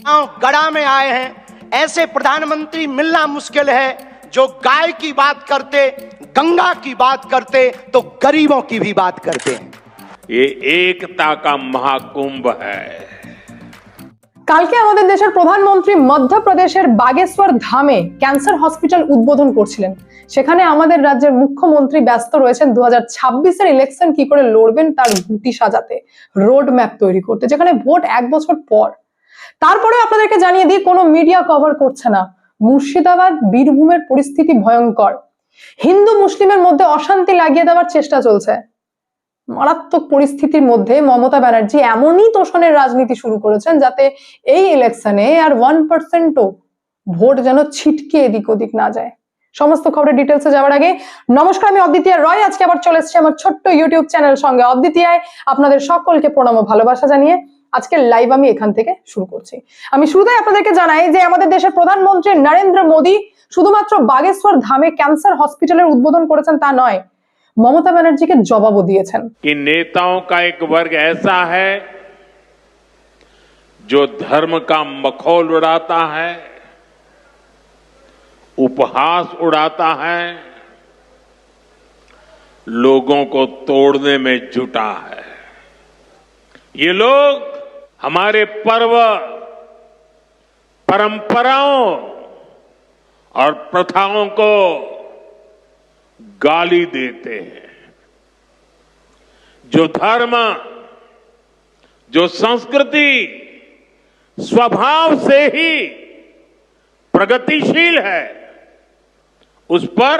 गांव गड़ा में आए हैं ऐसे प्रधानमंत्री मिलना मुश्किल है जो गाय की बात करते गंगा की बात करते तो गरीबों की भी बात करते हैं ये एकता का महाकुंभ है কালকে আমাদের দেশের প্রধানমন্ত্রী মধ্যপ্রদেশের বাগেশ্বর ধামে ক্যান্সার হসপিটাল উদ্বোধন করছিলেন সেখানে আমাদের রাজ্যের মুখ্যমন্ত্রী ব্যস্ত রয়েছেন দু হাজার ছাব্বিশের ইলেকশন কি করে লড়বেন তার গুটি সাজাতে রোড ম্যাপ তৈরি করতে যেখানে ভোট এক বছর পর তারপরে আপনাদেরকে জানিয়ে দিই, কোনো মিডিয়া কভার করছে না। মুর্শিদাবাদ, বীরভূমের পরিস্থিতি ভয়ঙ্কর। হিন্দু মুসলিমের মধ্যে অশান্তি লাগিয়ে দেওয়ার চেষ্টা চলছে। মারাত্মক পরিস্থিতির মধ্যে মমতা ব্যানার্জি এমনই তোষণের রাজনীতি শুরু করেছেন যাতে এই ইলেকশনে আর ওয়ান পার্সেন্টও ভোট যেন ছিটকে এদিক ওদিক না যায়। সমস্ত খবরের ডিটেলসে যাওয়ার আগে নমস্কার, আমি অদ্বিতীয় রয়। আজকে আবার চলে এসেছি আমার ছোট্ট ইউটিউব চ্যানেল সঙ্গে। অদ্বিতীয় আপনাদের সকলকে প্রণাম ভালোবাসা জানিয়ে আজকের লাইভ আমি এখান থেকে শুরু করছি আমি শুরুতেই আপনাদেরকে জানাই যে আমাদের দেশের প্রধানমন্ত্রী নরেন্দ্র মোদী শুধুমাত্র বাগেশ্বর ধামে ক্যান্সার হসপিটালের উদ্বোধন করেছেন তা নয় মমতা ব্যানার্জিকে জবাবও দিয়েছেন कि नेताओं का एक वर्ग ऐसा है जो धर्म का मखौल उड़ाता है उपहास उड़ाता है लोगों को तोड़ने में जुटा है ये लोग हमारे पर्व परंपराओं और प्रथाओं को गाली देते हैं। जो धर्म, जो संस्कृति स्वभाव से ही प्रगतिशील है, उस पर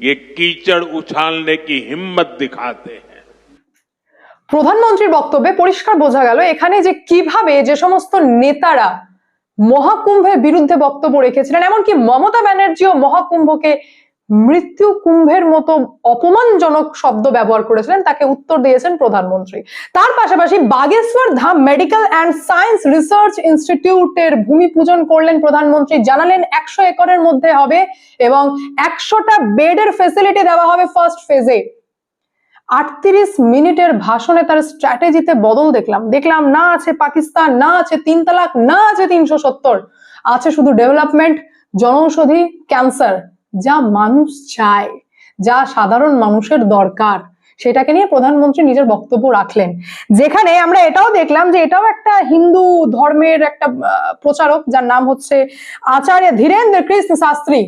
ये कीचड़ उछालने की हिम्मत दिखाते हैं। প্রধানমন্ত্রীর বক্তব্যে পরিষ্কার বোঝা গেল এখানে যে কীভাবে যে সমস্ত নেতারা মহাকুম্ভের বিরুদ্ধে বক্তব্য রেখেছিলেন, এমনকি মমতা ব্যানার্জিও মহাকুম্ভকে মৃত্যু কুম্ভের মতো অপমানজনক শব্দ ব্যবহার করেছিলেন, তাকে উত্তর দিয়েছেন প্রধানমন্ত্রী। তার পাশাপাশি Bageshwar Dham medical and science research ইনস্টিটিউটের ভূমি পূজন করলেন প্রধানমন্ত্রী, জানালেন একশো একরের মধ্যে হবে এবং একশোটা বেডের ফেসিলিটি দেওয়া হবে ফার্স্ট ফেজে আটত্রিশ মিনিটের ভাষণে তার স্ট্র্যাটেজিতে বদল দেখলাম। দেখলাম না আছে পাকিস্তান, না আছে তিন তালাক, না আছে তিনশো সত্তর। আছে শুধু ডেভেলপমেন্ট জনৌষধি ক্যান্সার, যা মানুষ চায়, যা সাধারণ মানুষের দরকার। সেটাকে নিয়ে প্রধানমন্ত্রী নিজের বক্তব্য রাখলেন। যেখানে আমরা এটাও দেখলাম যে এটাও একটা হিন্দু ধর্মের একটা প্রচারক, যার নাম হচ্ছে আচার্য ধীরেন্দ্র কৃষ্ণ শাস্ত্রী।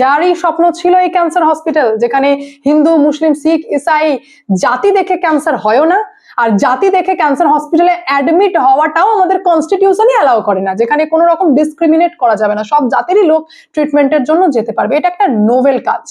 যারই স্বপ্ন ছিল এই ক্যান্সার হসপিটাল যেখানে হিন্দু, মুসলিম, শিখ, ইসাই জাতি দেখে ক্যান্সার হয়ও না, আর জাতি দেখে ক্যান্সার হসপিটালে অ্যাডমিট হওয়াটাও আমাদের কনস্টিটিউশনই অ্যালাউ করে না, যেখানে কোনো রকম ডিসক্রিমিনেট করা যাবে না, সব জাতিরই লোক ট্রিটমেন্টের জন্য যেতে পারবে। এটা একটা নোভেল কাজ।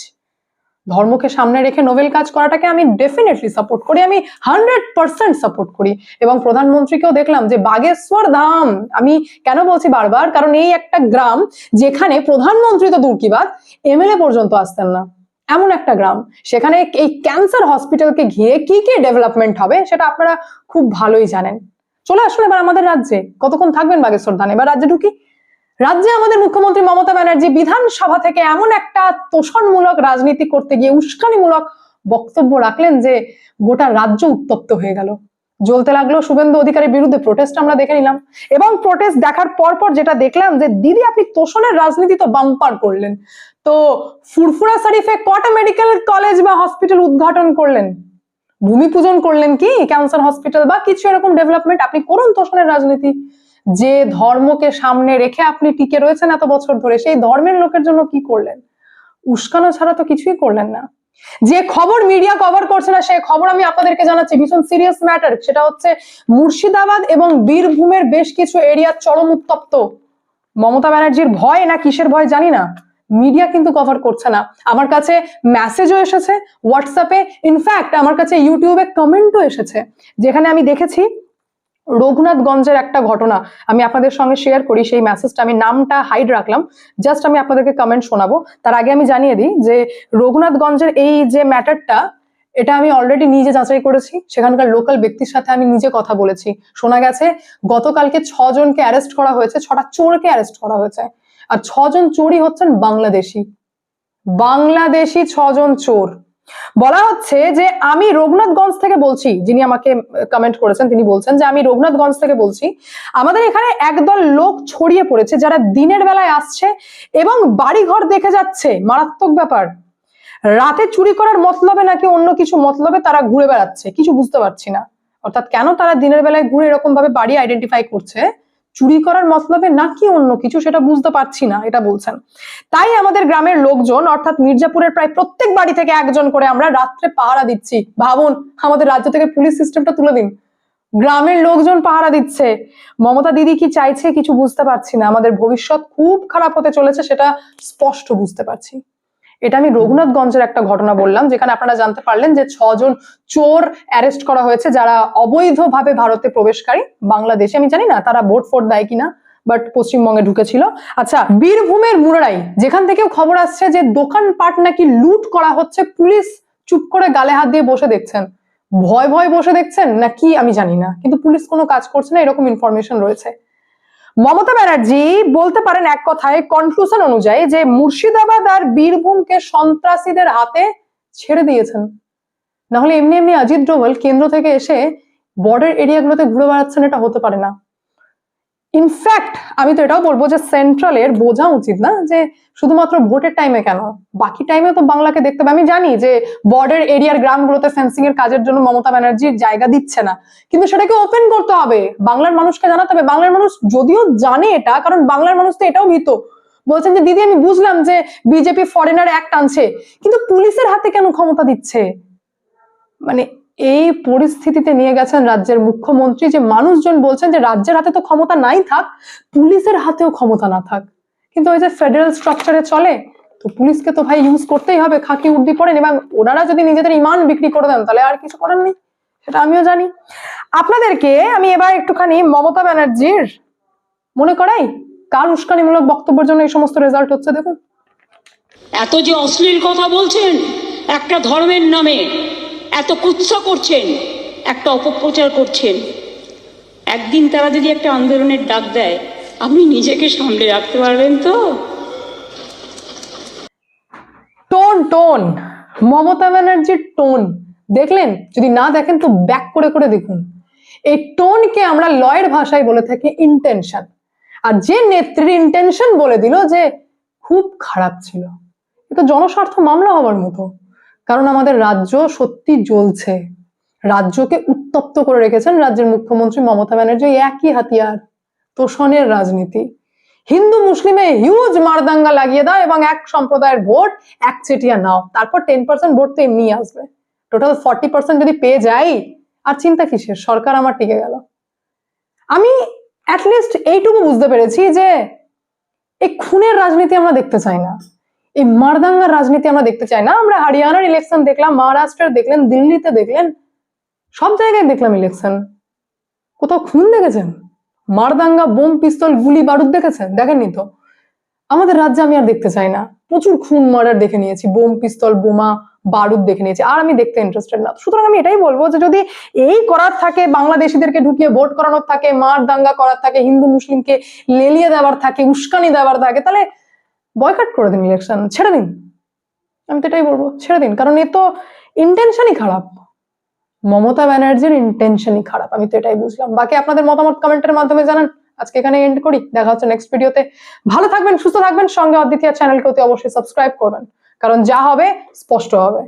ধর্মকে সামনে রেখে নোবেল কাজ করাটাকে আমি ডেফিনেটলি সাপোর্ট করি, আমি হান্ড্রেড পার্সেন্ট সাপোর্ট করি। এবং প্রধানমন্ত্রীকেও দেখলাম যে, বাগেশ্বর ধাম আমি কেন বলছি বারবার? কারণ এই একটা গ্রাম যেখানে প্রধানমন্ত্রী তো দূর কি বাদ এমএলএ পর্যন্ত আসতেন না। এমন একটা গ্রাম। সেখানে এই ক্যান্সার হসপিটালকে ঘিরে কি কি ডেভেলপমেন্ট হবে সেটা আপনারা খুব ভালোই জানেন। চলে আসুন এবার আমাদের রাজ্যে। কতক্ষণ থাকবেন বাগেশ্বর ধান এবার রাজ্যে ঢুকি। রাজ্যে আমাদের মুখ্যমন্ত্রী মমতা ব্যানার্জি বিধানসভা থেকে এমন একটা তোষণমূলক রাজনীতি করতে গিয়ে উস্কানিমূলক বক্তব্য রাখলেন যে গোটা রাজ্য উত্তপ্ত হয়ে গেল। জ্বলতে লাগল শুভেন্দু অধিকারের বিরুদ্ধে প্রোটেস্ট আমরা দেখে নিলাম। এবং প্রোটেস্ট দেখার পর পর যেটা দেখলাম যে, দিদি, আপনি তোষণের রাজনীতি তো বাম্পার করলেন। তো ফুরফুরা শরীফে কটা মেডিকেল কলেজ বা হসপিটাল উদ্ঘাটন করলেন? ভূমি পূজন করলেন কি? ক্যান্সার হসপিটাল বা কিছু এরকম ডেভেলপমেন্ট আপনি করুন তোষণের রাজনীতি। যে ধর্মকে সামনে রেখে আপনি টিকে রয়েছেন এত বছর ধরে, সেই ধর্মের লোকের জন্য কি করলেন? উস্কানো ছাড়া তো কিছুই করলেন না। যে খবর মিডিয়া কভার করছে না সেই খবর আমি আপনাদেরকে জানাচ্ছি, ভীষণ সিরিয়াস ম্যাটার সেটা হচ্ছে মুর্শিদাবাদ এবং বীরভূমের বেশ কিছু এরিয়া চরম উত্তপ্ত। মমতা ব্যানার্জির ভয় না কিসের ভয় জানি না। মিডিয়া কিন্তু কভার করছে না। আমার কাছে মেসেজও এসেছে হোয়াটসঅ্যাপে ইনফ্যাক্ট আমার কাছে ইউটিউবে কমেন্টও এসেছে, যেখানে আমি দেখেছি রঘুনাথগঞ্জের একটা ঘটনা আমি আপনাদের সঙ্গে শেয়ার করি, সেই মেসেজটা আমি নামটা হাইড রাখলাম। জাস্ট আমি আপনাদেরকে কমেন্ট শোনাবো। তার আগে আমি জানিয়ে দিই যে, রঘুনাথগঞ্জের এই যে ম্যাটারটা এটা আমি অলরেডি নিজে যাচাই করেছি। সেখানকার লোকাল ব্যক্তির সাথে আমি নিজে কথা বলেছি। শোনা গেছে, গতকালকে ছজনকে অ্যারেস্ট করা হয়েছে, ছটা চোরকে অ্যারেস্ট করা হয়েছে। আর ছজন চোরই হচ্ছেন বাংলাদেশি। বাংলাদেশি ছজন চোর। বলা হচ্ছে যে আমি রঘুনাথগঞ্জ থেকে বলছি, যিনি আমাকে কমেন্ট করেছেন, তিনি বলছেন যে আমি রঘুনাথগঞ্জ থেকে বলছি, আমাদের এখানে একদল লোক ছড়িয়ে পড়েছে যারা দিনের বেলায় আসছে এবং বাড়িঘর দেখে যাচ্ছে। মারাত্মক ব্যাপার। রাতে চুরি করার মতলবে নাকি অন্য কিছু মতলবে তারা ঘুরে বেড়াচ্ছে? কিছু বুঝতে পারছি না। অর্থাৎ কেন তারা দিনের বেলায় ঘুরে এরকম ভাবে বাড়ি আইডেন্টিফাই করছে? চুরি করার মতলবে নাকি অন্য কিছু সেটা বুঝতে পারছি না, এটা বলছেন। তাই আমাদের গ্রামের লোকজন, অর্থাৎ মির্জাপুরের প্রায় প্রত্যেক বাড়ি থেকে একজন করে আমরা রাত্রে পাহারা দিচ্ছি। ভাবুন, আমাদের রাজ্য থেকে পুলিশ সিস্টেমটা তুলে দিন। গ্রামের লোকজন পাহারা দিচ্ছে। মমতা দিদি কি চাইছে কিছু বুঝতে পারছি না। আমাদের ভবিষ্যৎ খুব খারাপ হতে চলেছে, সেটা স্পষ্ট বুঝতে পারছি। এটা আমি রঘুনাথগঞ্জের একটা ঘটনা বললাম, যেখানে আপনারা জানতে পারলেন যে ছজন চোর অ্যারেস্ট করা হয়েছে যারা অবৈধভাবে ভারতে প্রবেশকারী বাংলাদেশে। আমি জানি না তারা ভোট ফোট দেয় কিনা বাট পশ্চিমবঙ্গে ঢুকেছিল। আচ্ছা বীরভূমের মুরারাই, যেখান থেকেও খবর আসছে যে দোকানপাট নাকি লুট করা হচ্ছে, পুলিশ চুপ করে গালে হাত দিয়ে বসে দেখছেন। ভয় ভয় বসে দেখছেন? না কি আমি জানি না, কিন্তু পুলিশ কোনো কাজ করছে না, এরকম ইনফরমেশন রয়েছে। মমতা ব্যানার্জি বলতে পারেন এক কথায় কনক্লুশন অনুযায়ী যে মুর্শিদাবাদ আর বীরভূমকে সন্ত্রাসীদের হাতে ছেড়ে দিয়েছেন। না হলে এমনি এমনি অজিত ডোভাল কেন্দ্র থেকে এসে বর্ডার এরিয়াগুলোতে ঘুরে বেড়াচ্ছেন এটা হতে পারে না। ইনফ্যাক্ট আমি তো এটাও বলব যে সেন্ট্রালের বোঝা উচিত না যে শুধুমাত্র ভোটের টাইমে কেন? বাকি টাইমে তো বাংলাকে দেখতে হবে। আমি জানি যে বর্ডার এরিয়ার গ্রামগুলোতে ফেন্সিং এর কাজের জন্য মমতা ব্যানার্জির জায়গা দিচ্ছে না। কিন্তু সেটাকে ওপেন করতে হবে। বাংলার মানুষকে জানাতে হবে। বাংলার মানুষ যদিও জানে এটা, কারণ বাংলার মানুষ তো এটাও ভীত। বলছেন যে, দিদি, আমি বুঝলাম যে বিজেপি ফরেনার অ্যাক্ট আনছে, কিন্তু পুলিশের হাতে কেন ক্ষমতা দিচ্ছে? মানে এই পরিস্থিতিতে নিয়ে গেছেন রাজ্যের মুখ্যমন্ত্রী যে মানুষজন বলছেন যে রাজ্যের হাতে তো ক্ষমতা নাই থাক, পুলিশের হাতেও ক্ষমতা না থাক। কিন্তু ওই যে ফেডারেল স্ট্রাকচারে চলে, তো পুলিশকে তো ভাই ইউজ করতেই হবে, খাকি উর্দি পড়েন এবং ওনারা যদি নিজেদের ইমান বিক্রি করে দেন, তাহলে আর কিছু করার নেই, সেটা আমিও জানি। আপনাদেরকে আমি এবার একটুখানি মমতা ব্যানার্জির মনে করাই, কার উস্কানিমূলক বক্তব্যের জন্য এই সমস্ত রেজাল্ট হচ্ছে, দেখুন। এত যে অশ্লীল কথা বলছেন, একটা ধর্মের নামে। এত কুৎসা করছেন, একটা অপপ্রচার করছেন। একদিন তারা যদি একটা আন্দোলনের ডাক দেয়, আপনি নিজেকে সামলে রাখতে পারবেন তো? টোন টোন, মমতা ব্যানার্জির টোন। দেখলেন? যদি না দেখেন তো ব্যাক করে করে দেখুন। এই টোনকে আমরা লয়ের ভাষায় বলে থাকি ইন্টেনশন আর যে নেত্রীর ইন্টেনশন বলে দিল যে, খুব খারাপ ছিল। এটা জনস্বার্থ মামলা হওয়ার মতো। কারণ আমাদের রাজ্য সত্যি জ্বলছে। রাজ্যকে উত্তপ্ত করে রেখেছেন রাজ্যের মুখ্যমন্ত্রী মমতা ব্যানার্জি একই হাতিয়ার, তোষণের রাজনীতি। হিন্দু মুসলিমে হিউজ মারদাঙ্গা লাগিয়ে দাও এবং এক সম্প্রদায়ের ভোট এক চেটিয়া নাও, তারপর টেন পার্সেন্ট ভোট তো এমনি আসবে। টোটাল ফর্টি পার্সেন্ট যদি পেয়ে যাই, আর চিন্তা কিসের? সরকার আমার টিকে গেল। আমি অ্যাটলিস্ট এইটুকু বুঝতে পেরেছি যে, এই খুনের রাজনীতি আমরা দেখতে চাই না। এই মারদাঙ্গার রাজনীতি আমরা দেখতে চাই না। আমরা হরিয়ানার ইলেকশন দেখলাম, মহারাষ্ট্রের দেখলেন, দিল্লিতে দেখলেন, সব জায়গায় দেখলাম ইলেকশন কোথাও খুন দেখেছেন? মারদাঙ্গা বোম, পিস্তল, গুলি, বারুদ দেখেছেন? দেখেননি তো? আমাদের রাজ্যে আমি আর দেখতে চাই না। প্রচুর খুন, মার্ডার দেখে নিয়েছি, বোম, পিস্তল, বোমা, বারুদ দেখে নিয়েছি, আর আমি দেখতে ইন্টারেস্টেড না। সুতরাং আমি এটাই বলব যে যদি এই করার থাকে, বাংলাদেশিদেরকে ঢুকিয়ে ভোট করানোর থাকে মার দাঙ্গা করার থাকে, হিন্দু, মুসলিমকে লেলিয়ে দেওয়ার থাকে, উস্কানি দেওয়ার থাকে, তাহলে বয়কাট করে দিন ইলেকশন ছেড়ে দিন। আমি তো এটাই বলব, ছেড়ে দিন। কারণ এ তো ইন্টেনশনই খারাপ। মমতা ব্যানার্জির ইন্টেনশনই খারাপ, আমি তো এটাই বুঝলাম। বাকি আপনাদের মতামত কমেন্টের মাধ্যমে জানান। আজকে এখানে এন্ড করি। দেখা হচ্ছে নেক্সট ভিডিওতে ভালো থাকবেন, সুস্থ থাকবেন। সঙ্গে অদ্বিতীয় চ্যানেলকে অতি অবশ্যই সাবস্ক্রাইব করবেন। কারণ যা হবে, স্পষ্ট হবে।